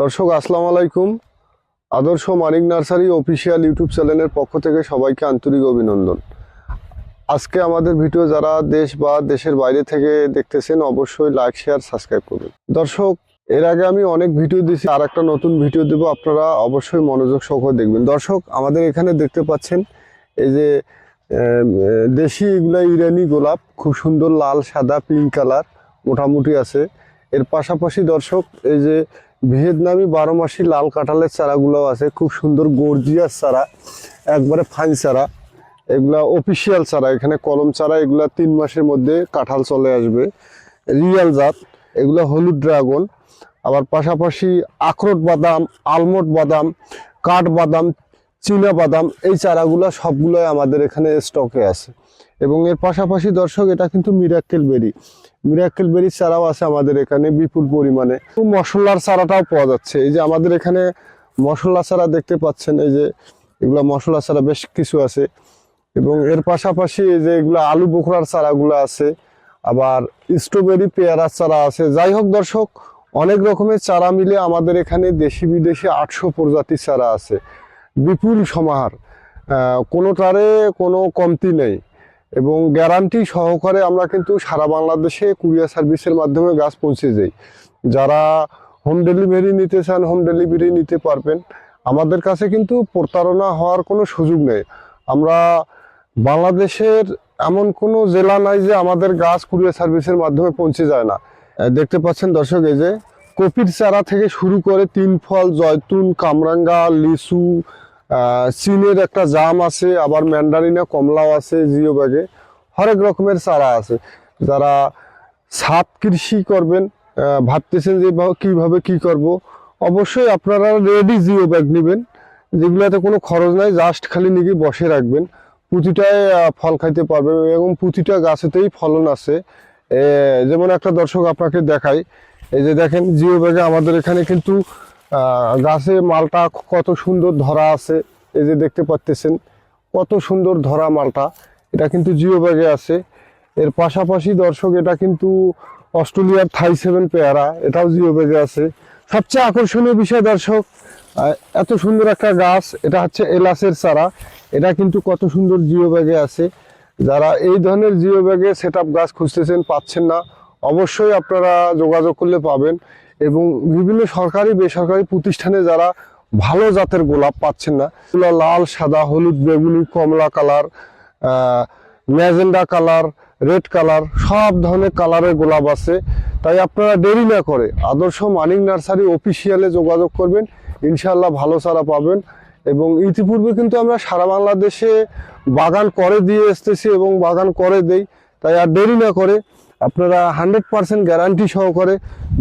দর্শক, আসসালামু আলাইকুম। আদর্শ মানিক নার্সারি অফিসিয়াল ইউটিউব চ্যানেলের পক্ষ থেকে সবাইকে আন্তরিক অভিনন্দন। আজকে আমাদের ভিডিও যারা দেশ বা দেশের বাইরে থেকে দেখতেছেন, অবশ্যই লাইক, শেয়ার, সাবস্ক্রাইব করবেন। দর্শক, এর আগে আমি অনেক ভিডিও দিয়েছি, আর একটা নতুন ভিডিও দেবো, আপনারা অবশ্যই মনোযোগ সহ দেখবেন। দর্শক, আমাদের এখানে দেখতে পাচ্ছেন, এই যে দেশি এগুলা ইরানি গোলাপ, খুব সুন্দর লাল, সাদা পিঙ্ক কালার মোটামুটি আছে। এর পাশাপাশি দর্শক, এই যে ভিয়েতনামি বারো মাসি লাল কাঁঠালের চারাগুলো আছে, খুব সুন্দর গর্জিয়াস চারা, একবারে ফাইন চারা। এগুলা অফিসিয়াল চারা, এখানে কলম চারা, এগুলা তিন মাসের মধ্যে কাঁঠাল চলে আসবে। রিয়াল জাত, এগুলা হলুদ ড্রাগন। আবার পাশাপাশি আখরোট বাদাম আলমন্ড বাদাম, কাঠ বাদাম, চীনা বাদাম, এই চারাগুলা সবগুলোই আমাদের এখানে স্টকে আছে। এবং এর পাশাপাশি, দর্শক, এটা কিন্তু মিরাক্কেল বেরি মিরাক্কেল বেরির চারাও আছে আমাদের এখানে বিপুল পরিমাণে। মশলার চারাটাও পাওয়া যাচ্ছে। এই যে আমাদের এখানে মশলা চারা দেখতে পাচ্ছেন, এই যে এগুলো মশলা চারা বেশ কিছু আছে। এবং এর পাশাপাশি এই যে এগুলো আলু বোখরার চারাগুলো আছে। আবার স্ট্রবেরি পেয়ারার চারা আছে। যাই হোক দর্শক, অনেক রকমের চারা মিলে আমাদের এখানে দেশি বিদেশি আটশো প্রজাতির চারা আছে। বিপুল সমাহার। কোনোটারে কোনো কমতি নেই। এবং গ্যারান্টি সহকারে আমরা কিন্তু সারা বাংলাদেশে কুরিয়ার সার্ভিসের মাধ্যমে গাছ পৌঁছে যাই যারা হোম ডেলিভারি নিতে চান হোম ডেলিভারি নিতে পারবেন। আমাদের কাছে কিন্তু প্রতারণা হওয়ার কোনো সুযোগ নেই। আমরা বাংলাদেশের এমন কোনো জেলা নাই যে আমাদের গাছ কুরিয়ার সার্ভিসের মাধ্যমে পৌঁছে যায় না। দেখতে পাচ্ছেন দর্শক, এই যে কপির চারা থেকে শুরু করে তিন ফল জয়তুন, কামরাঙ্গা, লিচু চীনের একটা জাম আছে, আবার ম্যান্ডারিনা, কমলাও আছে জিও ব্যাগে। হরেক রকমের চারা আছে। যারা ছাদ কৃষি করবেন ভাবতেছেন যে কীভাবে কি করব, অবশ্যই আপনারা রেডি জিও ব্যাগ নেবেন। যেগুলোতে কোনো খরচ নাই জাস্ট খালি নিয়ে বসে রাখবেন। প্রতিটায় ফল খাইতে পারবেন এবং প্রতিটা গাছেতেই ফলন আছে। যেমন একটা দর্শক আপনাকে দেখাই। এই যে দেখেন, জিও ব্যাগে আমাদের এখানে কিন্তু গাছে মালটা কত সুন্দর ধরা আছে, এই যে দেখতে পাচ্তেছেন, কত সুন্দর ধরা মালটা। এটা কিন্তু জিও ব্যাগে আছে। এর পাশাপাশি দর্শক, এটা কিন্তু অস্ট্রেলিয়ার থাই সেভেন পেয়ারা, এটাও জিও ব্যাগে আছে। সবচেয়ে আকর্ষণীয় বিষয় দর্শক এত সুন্দর একটা গাছ, এটা হচ্ছে এলাসের চারা। এটা কিন্তু কত সুন্দর জিও ব্যাগে আছে। যারা এই ধরনের জিও ব্যাগে সেট গাছ খুঁজতেছেন পাচ্ছেন না, অবশ্যই আপনারা যোগাযোগ করলে পাবেন। এবং বিভিন্ন সরকারি, বেসরকারি প্রতিষ্ঠানে যারা ভালো জাতের গোলাপ পাচ্ছেন না, এগুলো লাল, সাদা, হলুদ, বেগুনি, কমলা colour magenta colour, red colour, সব ধরনের কালারের গোলাপ আছে। তাই আপনারা দেরি না করে আদর্শ মানিক নার্সারি অফিসিয়ালে যোগাযোগ করবেন ইনশাল্লাহ ভালো চারা পাবেন এবং ইতিপূর্বে কিন্তু আমরা সারা বাংলাদেশে বাগান করে দিয়ে এসতেছি এবং বাগান করে দেই। তাই আর দেরি না করে আপনারা হান্ড্রেড পার্সেন্ট গ্যারান্টি সহকারে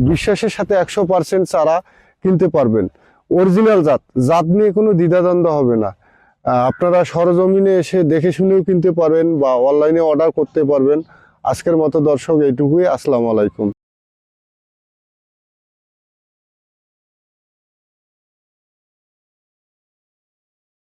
বিশ্বাসের সাথে একশো পার্সেন্ট চারা কিনতে পারবেন। অরিজিনাল জাত জাত নিয়ে কোনো দ্বিধাদ্বন্দ্ব হবে না। আপনারা সরজমিনে এসে দেখে শুনেও কিনতে পারবেন বা অনলাইনে অর্ডার করতে পারবেন। আজকের মতো দর্শক, এইটুকুই। আসসালামু আলাইকুম।